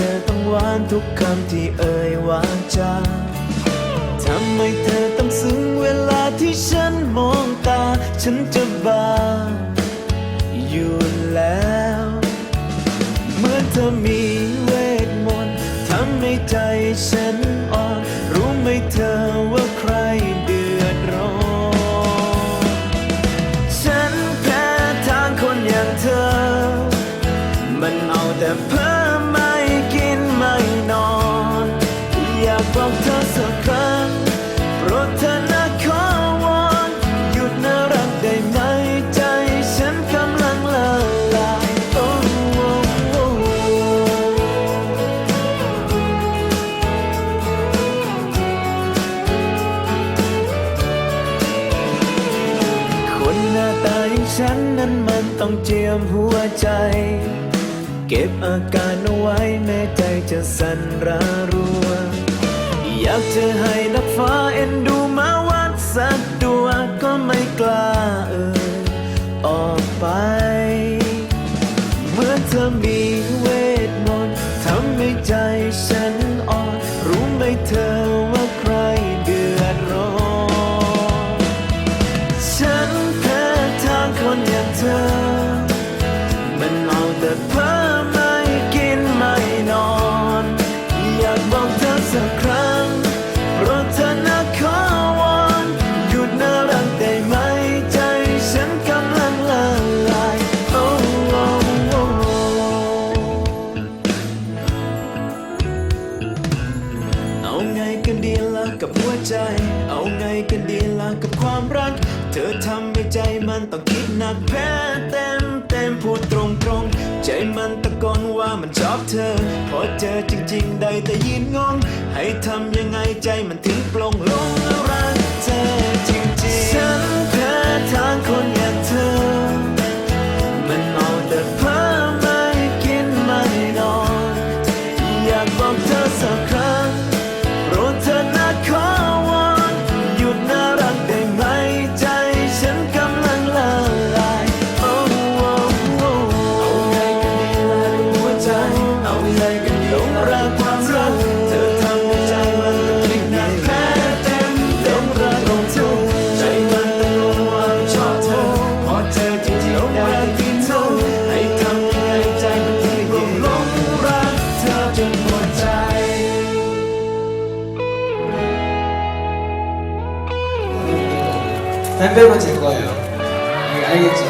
ธอต้องหวานทุกคำที่เอ่ยวาจาทำให้เธอต้องซึ้งเวลาที่ฉันมองตา ฉันจะบ้าอยู่แล้ว เหมือนเธอมีเวทมนต์ทำให้ใจฉันอ่อน รู้ไหมเธอว่าใครเดือดร้อน ฉันแพ้ทางคนอย่างเธอ มันเอาแต่เพ้อ ฉันนั้นมันต้องเจียมหัวใจ เก็บอาการเอาไว้แม้ใจจะสั่นระรัว อยากจะให้นักฟ้าเอ็นดูมาวัดสักตัวก็ไม่กล้าเอ่ยออกไป ความรัก เธอทำให้ใจมันต้องคิดหนักแพ้เต็มเต็มพูดตรงตรงใจมันตะโกนว่ามันชอบเธอ พอเจอจริง ๆ ได้แต่ยืนงง ให้ทำยังไงใจมันถึงปลงลง เอาไงกันดีหลงรักความรัก เธอทำให้ใจมันต้องพลิกหนักแพ้เต็มหลงรักของเธอใจมันต้องรู้ว่าชอบเธอ พอเจอจริงๆหลงรักที่เธอให้ทำยังไงใจมันถึงหลงรักเธอจนหมดใจ 팬배만 제 거예요. 알겠죠?